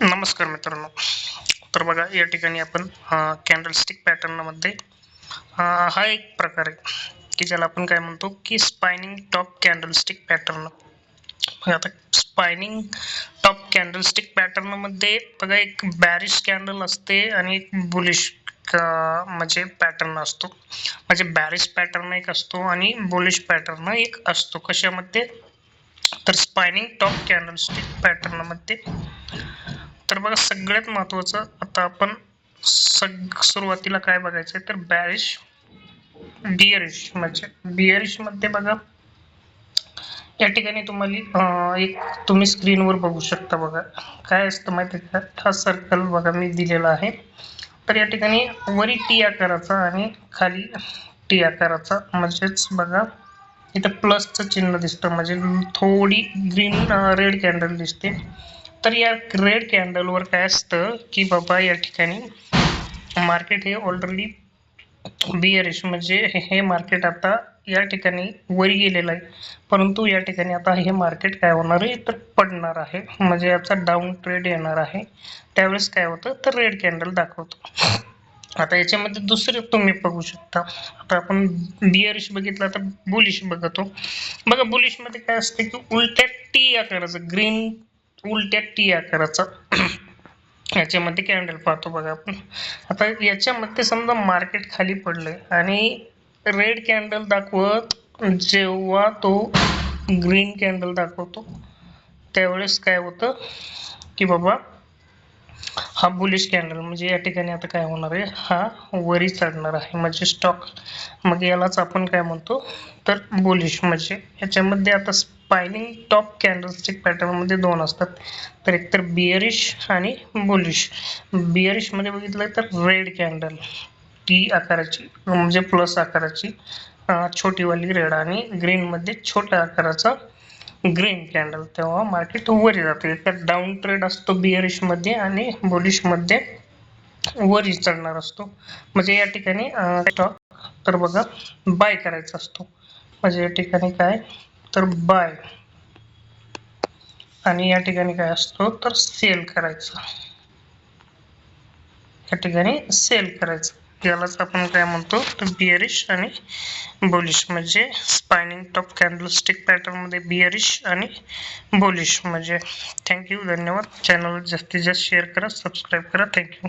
नमस्कार मित्रांनो. तर बघा या ठिकाणी आपण कॅन्डलस्टिक पॅटर्नमध्ये हा एक प्रकार आहे की ज्याला आपण काय म्हणतो की स्पायनिंग टॉप कॅन्डलस्टिक पॅटर्न आता स्पायनिंग टॉप कॅन्डलस्टिक पॅटर्नमध्ये बघा एक बॅरिश कॅन्डल असते आणि एक बुलिश म्हणजे पॅटर्न असतो. म्हणजे बॅरिश पॅटर्न एक असतो आणि बुलिश पॅटर्न एक असतो. कशामध्ये? तर स्पायनिंग टॉप कॅन्डलस्टिक पॅटर्नमध्ये तर बघा सगळ्यात महत्वाचं आता आपण सग सुरुवातीला काय बघायचं आहे तर बॅरिश बिअरिश म्हणजे बिअरिशमध्ये बघा या ठिकाणी तुम्हाला एक तुम्ही स्क्रीनवर बघू शकता बघा. काय असतं माहिती आहे का? हा सर्कल बघा मी दिलेला आहे. तर या ठिकाणी वरी टी आकाराचा आणि खाली टी आकाराचा म्हणजेच बघा इथं प्लसचं चिन्ह दिसतं. म्हणजे थोडी ग्रीन रेड कॅन्डल दिसते. तर या रेड कॅन्डलवर काय असतं की बाबा या ठिकाणी मार्केट हे ऑलरेडी बिअरिश म्हणजे हे मार्केट आता या ठिकाणी वर गेलेलं आहे. परंतु या ठिकाणी आता हे मार्केट काय होणार आहे? तर पडणार आहे. म्हणजे याचा डाऊन ट्रेड येणार आहे. त्यावेळेस काय होतं? तर रेड कॅन्डल दाखवतो. आता याच्यामध्ये दुसरे तुम्ही बघू शकता. आता आपण बिअरिश बघितला तर बुलिश बघतो. बघा बुलिशमध्ये काय असते की उलट्या टी आकाराचं ग्रीन उलट्या टी आकाराचा. याच्यामध्ये कॅन्डल पाहतो बघा आपण. आता याच्यामध्ये समजा मार्केट खाली पडलंय आणि रेड कॅन्डल दाखवत जेव्हा तो ग्रीन कॅन्डल दाखवतो त्यावेळेस काय होतं की बाबा हा बुलिश कॅन्डल म्हणजे या ठिकाणी आता काय होणार आहे? हा वरी चढणार आहे. म्हणजे स्टॉक मग यालाच आपण काय म्हणतो? तर बुलिश म्हणजे याच्यामध्ये आता स्पायनिंग टॉप कॅन्डलस्टिक पॅटर्नमध्ये दोन असतात. तर एकतर बिअरिश आणि बुलिश बिअरिशमध्ये बघितलं तर रेड कॅन्डल टी आकाराची म्हणजे प्लस आकाराची छोटीवाली रेड आणि ग्रीनमध्ये छोट्या आकाराचा ग्रीन कॅन्डल तेव्हा मार्केट वरी जाते. तर डाऊन ट्रेड असतो बिअरिशमध्ये आणि बुलिशमध्ये वरी चढणार असतो. म्हणजे या ठिकाणी स्टॉक तर बघा बाय करायचा असतो. म्हणजे या ठिकाणी काय? तर बाय. आणि या ठिकाणी काय असतो? तर सेल करायचं. या ठिकाणी सेल करायचं. यालाच आपण काय म्हणतो? तर बिअरिश आणि बोलिश म्हणजे स्पायनिंग टॉप कॅन्डलस्टिक पॅटर्नमध्ये बिअरिश आणि बोलिश म्हणजे थँक्यू धन्यवाद. चॅनल जास्तीत जास्त शेअर करा सबस्क्राईब करा. थँक्यू